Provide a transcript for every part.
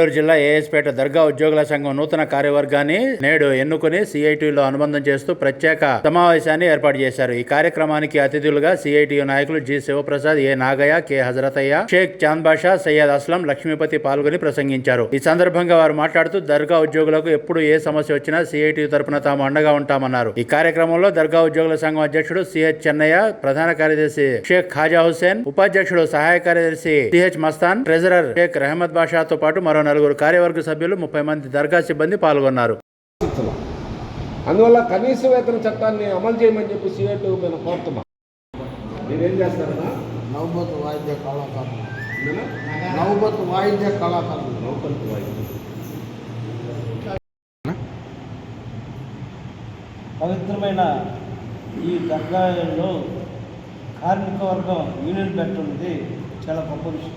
నెల్లూరు జిల్లా ఏఎస్పేట దర్గా ఉద్యోగుల సంఘం నూతన కార్యవర్గాన్ని నేడు ఎన్నుకుని సిఐటిలో అనుబంధం చేస్తూ ప్రత్యేక సమావేశాన్ని ఏర్పాటు చేశారు. ఈ కార్యక్రమానికి అతిథులుగా సిఐటియు నాయకులు G Sivaprasad A Nagaiah K Hazarathaiah Sheikh Chand Basha Syed Aslam Lakshmipathi పాల్గొని ప్రసంగించారు. ఈ సందర్భంగా వారు మాట్లాడుతూ దర్గా ఉద్యోగులకు ఎప్పుడు ఏ సమస్య వచ్చినా సిఐటియు తరపున తాము అండగా ఉంటామన్నారు. ఈ కార్యక్రమంలో దర్గా ఉద్యోగుల సంఘం అధ్యక్షుడు సిహెచ్ చెన్నయ్య ప్రధాన కార్యదర్శి షేక్ ఖాజా హుసేన్ ఉపాధ్యక్షుడు సహాయ కార్యదర్శి సిహెచ్ మస్తాన్ ట్రెజరర్ షేక్ రెహమద్ బాషాతో పాటు మరో నలుగురు కార్యవర్గ సభ్యులు ముప్పై మంది దర్గా సిబ్బంది పాల్గొన్నారు. అందువల్ల కనీస వేతన చట్టాన్ని అమలు చేయమని చెప్పి సిఐటి మేము కోరుతున్నాం. మీరేం చేస్తారన్నా నవబత్ వాయిద్య కళాకారులు? నవబత్ వాయిద్య కళాకారులు. వాయిద్యం. పవిత్రమైన ఈ దర్గాలో కార్మిక వర్గం యూనియన్ పెట్టున్నది చాలా గొప్ప విషయం.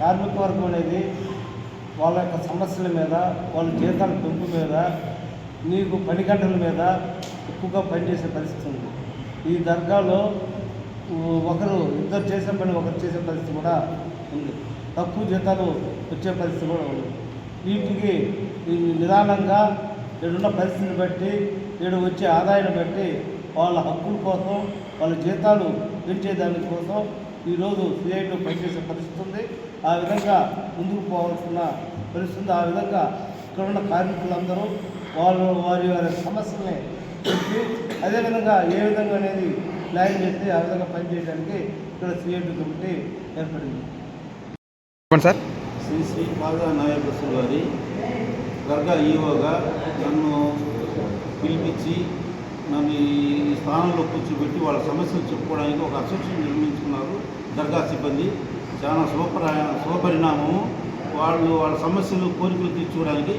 కార్మిక వర్గం అనేది వాళ్ళ యొక్క సమస్యల మీద వాళ్ళ జీతాల పెంపు మీద నీకు పని గంటల మీద ఎక్కువగా పనిచేసే పరిస్థితి ఉంది. ఈ దర్గాలో ఒకరు ఇద్దరు చేసే పని ఒకరు చేసే పరిస్థితి కూడా ఉంది. తక్కువ జీతాలు వచ్చే పరిస్థితి కూడా ఉంది. వీటికి నిదానంగా ఈడున్న పరిస్థితిని బట్టి ఈడు వచ్చే ఆదాయాన్ని బట్టి వాళ్ళ హక్కుల కోసం వాళ్ళ జీతాలు పెంచేదాని కోసం ఈరోజు సిఐలో పనిచేసే పరిస్థితి ఉంది. ఆ విధంగా ముందుకు పోవాల్సిన పరిస్థితి ఉంది. ఆ విధంగా ఇక్కడ ఉన్న కార్మికులందరూ వాళ్ళు వారి వారి సమస్యల్ని చెప్పి అదేవిధంగా ఏ విధంగా అనేది ప్లాన్ చేస్తే ఆ విధంగా పనిచేయడానికి ఇక్కడ సిఐటి కమిటీ ఏర్పడింది. చెప్పండి సార్. శ్రీ శ్రీ కాగా నాయకృష్ణ గారి దర్గా ఈవోగా నన్ను పిలిపించి నన్ను ఈ స్థానంలో కూర్చోబెట్టి వాళ్ళ సమస్యలు చెప్పుకోవడానికి ఒక అసోసియేషన్ నిర్మించుకున్నారు దర్గా సిబ్బంది. చాలా శుభపర శుభపరిణామము. వాళ్ళు వాళ్ళ సమస్యలు కోరికలు తీర్చుకోవడానికి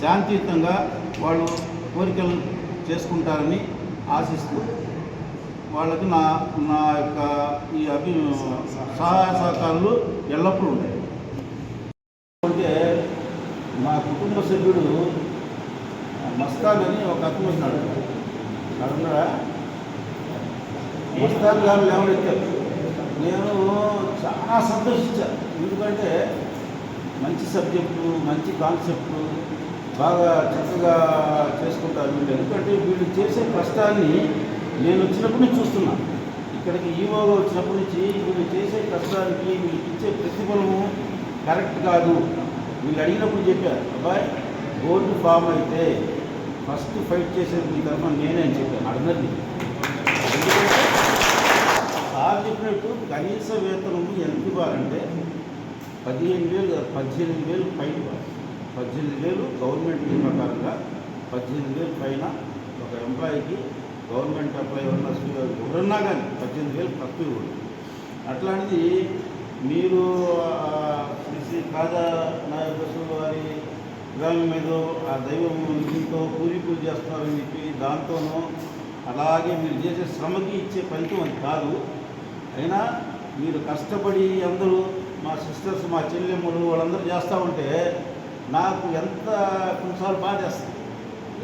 శాంతియుతంగా వాళ్ళు కోరికలు చేసుకుంటారని ఆశిస్తూ వాళ్ళకి నా నా యొక్క ఈ అభి సహాయ సహకారాలు ఎల్లప్పుడూ ఉంటాయి. అంటే మా కుటుంబ సభ్యుడు మస్తాన్ అని ఒక అతను ఉన్నాడు. అడుగున్నాడా ముస్తాన్ గారు లేవనెత్తారు. నేను చాలా సంతోషించాను ఎందుకంటే మంచి సబ్జెక్టు మంచి కాన్సెప్టు బాగా చక్కగా చేసుకుంటారు వీళ్ళు. ఎందుకంటే వీళ్ళు చేసే కష్టాన్ని నేను వచ్చినప్పటి నుంచి చూస్తున్నాను ఇక్కడికి ఈవోగా వచ్చినప్పటి నుంచి వీళ్ళు చేసే కష్టానికి వీళ్ళకి ఇచ్చే ప్రతిఫలము కరెక్ట్ కాదు. వీళ్ళు అడిగినప్పుడు చెప్పారు అబ్బాయి బోర్డు ఫామ్ అయితే ఫస్ట్ ఫైట్ చేసేది మీ తరఫున నేనే అని చెప్పాను అడిగినది సార్ చెప్పినట్టు కనీస వేతనము ఎంత ఇవ్వాలంటే పదిహేను వేలు పద్దెనిమిది వేలు పైన పద్దెనిమిది వేలు గవర్నమెంట్ ప్రకారంగా పద్దెనిమిది వేలు పైన ఒక ఎంప్లాయీకి గవర్నమెంట్ ఎంప్లాయీ ఉన్న ఎవరన్నా కానీ పద్దెనిమిది వేలు తక్కువ ఇవ్వదు అట్లాంటిది మీరు శ్రీ శ్రీ కాదా నాయకులు వారి విగ్రహం మీద ఆ దైవం దీంతో పూరి పూజ చేస్తున్నారని చెప్పి దాంతోనూ అలాగే మీరు చేసే శ్రమకి ఇచ్చే ఫలితం అది కాదు. అయినా మీరు కష్టపడి అందరూ మా సిస్టర్స్ మా చెల్లెమ్మలు వాళ్ళందరూ చేస్తూ ఉంటే నాకు ఎంత కొన్నిసార్లు బాధేస్తుంది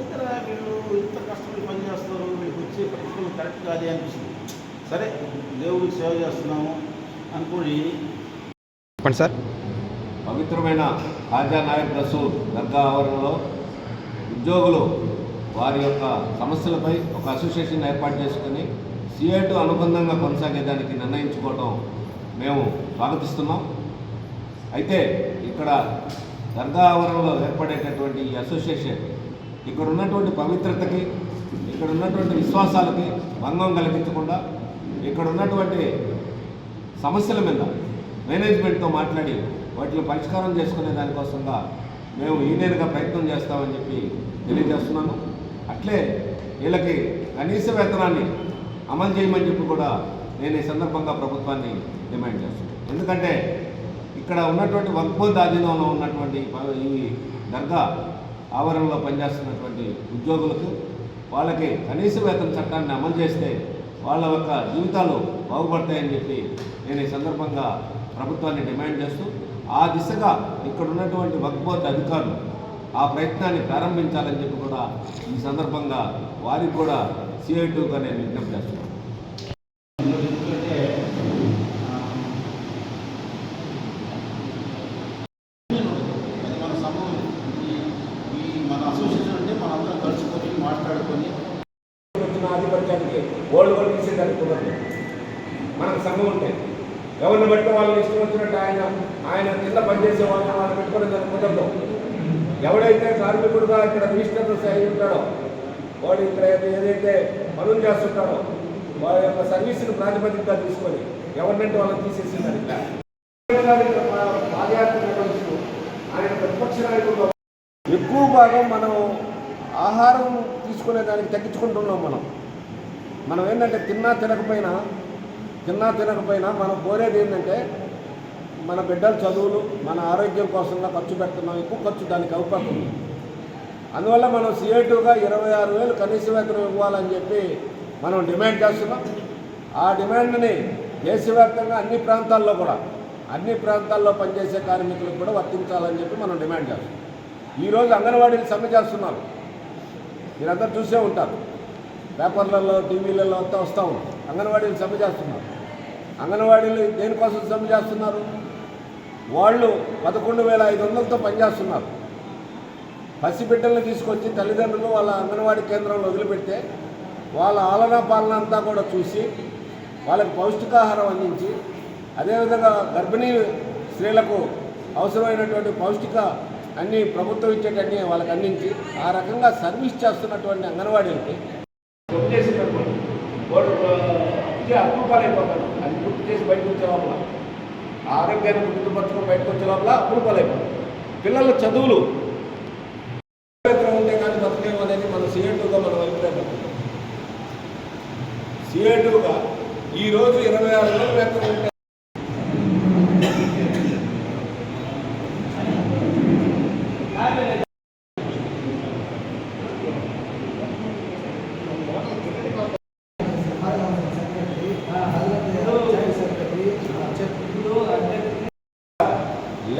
ఇతర వీళ్ళు ఇంత కష్టపడి పని చేస్తారు వీళ్ళకి వచ్చే ప్రతిఫలం కరెక్ట్ కాదు అనిపిస్తుంది. సరే దేవుడికి సేవ చేస్తున్నాము అనుకోని. చెప్పండి సార్. పవిత్రమైన ఖాజా నాయక్ రసూల్ దర్గా ఆవరణలో ఉద్యోగులు వారి యొక్క సమస్యలపై ఒక అసోసియేషన్ ఏర్పాటు చేసుకుని సిఐటు అనుబంధంగా కొనసాగేదానికి నిర్ణయించుకోవడం మేము స్వాగతిస్తున్నాం. అయితే ఇక్కడ దర్గా ఆవరణలో ఏర్పడేటటువంటి ఈ అసోసియేషన్ ఇక్కడ ఉన్నటువంటి పవిత్రతకి ఇక్కడ ఉన్నటువంటి విశ్వాసాలకి భంగం కలిగించకుండా ఇక్కడ ఉన్నటువంటి సమస్యల మీద మేనేజ్మెంట్తో మాట్లాడి వాటిని పరిష్కారం చేసుకునే దానికోసంగా మేము యూనియన్గా ప్రయత్నం చేస్తామని చెప్పి తెలియజేస్తున్నాను. అట్లే వీళ్ళకి కనీస వేతనాన్ని అమలు చేయమని చెప్పి కూడా నేను ఈ సందర్భంగా ప్రభుత్వాన్ని డిమాండ్ చేస్తున్నాను. ఎందుకంటే ఇక్కడ ఉన్నటువంటి వక్బోద్ ఆధీనంలో ఉన్నటువంటి ఈ దర్గా ఆవరణలో పనిచేస్తున్నటువంటి ఉద్యోగులకు వాళ్ళకి కనీస వేతన చట్టాన్ని అమలు చేస్తే వాళ్ళ యొక్క జీవితాలు బాగుపడతాయని చెప్పి నేను ఈ సందర్భంగా ప్రభుత్వాన్ని డిమాండ్ చేస్తూ ఆ దిశగా ఇక్కడ ఉన్నటువంటి వక్ఫ్ అధికారులు ఆ ప్రయత్నాన్ని ప్రారంభించాలని చెప్పి కూడా ఈ సందర్భంగా వారికి కూడా సిఐటుగా నేను విజ్ఞప్తి చేస్తున్నాను ఎందుకంటే మన మన కలుసుకొని మాట్లాడుకొని వచ్చిన ఆధిపత్యానికి ఓల్డ్ గోల్డ్ తీసేదానికి కుదరదు మనకు సంఘం ఉంటాయి ఎవరిని బట్టి వాళ్ళని ఇష్టం వచ్చినట్టు ఆయన ఆయన కింద పనిచేసే వాళ్ళని వాళ్ళు పెట్టుకునే దానికి కుదరదు. ఎవడైతే కార్మికుడుగా ఇక్కడ రిజిస్టర్ అయి ఉంటాడో వాడు ఇక్కడ ఏదైతే పనులు చేస్తుంటాడో వాళ్ళ యొక్క సర్వీసును ప్రాతిపదికగా తీసుకొని ఎవరినంటే వాళ్ళని తీసేసిందని. పాదయాత్ర నిర్వహిస్తూ ఆయన ప్రతిపక్ష ఎక్కువ భాగం మనం ఆహారం తీసుకునే దానికి తగ్గించుకుంటున్నాం మనం. మనం ఏంటంటే తిన్నా తినకపోయినా తిన్నా తినకపోయినా మనం కోరేది ఏంటంటే మన బిడ్డల చదువులు మన ఆరోగ్యం కోసంగా ఖర్చు పెడుతున్నాం ఎక్కువ ఖర్చు దానికి అవకాశం ఉంది. అందువల్ల మనం సిఐటుగా ఇరవై ఆరు వేలు కనీస వేతనం ఇవ్వాలని చెప్పి మనం డిమాండ్ చేస్తున్నాం. ఆ డిమాండ్ని దేశవ్యాప్తంగా అన్ని ప్రాంతాల్లో కూడా అన్ని ప్రాంతాల్లో పనిచేసే కార్మికులకు కూడా వర్తించాలని చెప్పి మనం డిమాండ్ చేస్తున్నాం. ఈరోజు అంగన్వాడీలు సమ్మె చేస్తున్నారు. మీరందరూ చూసే ఉంటారు. పేపర్లలో టీవీలలో అంతా వస్తూ ఉంటారు అంగన్వాడీలు సమ్మె చేస్తున్నారు. అంగన్వాడీలు దేనికోసం సమ్మె చేస్తున్నారు? వాళ్ళు పదకొండు వేల ఐదు వందలతో పనిచేస్తున్నారు. పసిబిడ్డలను తీసుకొచ్చి తల్లిదండ్రులు వాళ్ళ అంగన్వాడీ కేంద్రంలో వదిలిపెడితే వాళ్ళ ఆలన పాలన అంతా కూడా చూసి వాళ్ళకి పౌష్టికాహారం అందించి అదేవిధంగా గర్భిణీ స్త్రీలకు అవసరమైనటువంటి పౌష్టిక అన్ని ప్రభుత్వం ఇచ్చేటన్నీ వాళ్ళకి అందించి ఆ రకంగా సర్వీస్ చేస్తున్నటువంటి అంగన్వాడీలకి అప్పులపాలైపోతారు అది గుర్తు చేసి బయటకు వచ్చే లోపల. ఆరోగ్యాన్ని గుర్తుపరచుకొని బయటకు వచ్చే లోపల అప్పులపాలైపోతారు పిల్లల చదువులు. వేతనం ఉంటే కానీ బతకేమో అనేది మన సీఎటుగా మనం అభిప్రాయం సీఎటుగా ఈరోజు ఇరవై ఆరు రోజులు వేతనం ఉంటే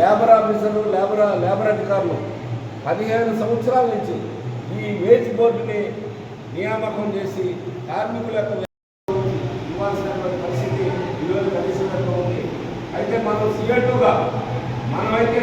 లేబర్ ఆఫీసర్లు లేబర్ లేబర్ అధికారులు పదిహేను సంవత్సరాల నుంచి ఈ వేజ్ బోర్డుని నియామకం చేసి కార్మికుల యొక్క ఇవ్వాల్సినటువంటి పరిస్థితి ఈరోజు కలిసినట్టు ఉంది. అయితే మనం సిఎల్టుగా మనమైతే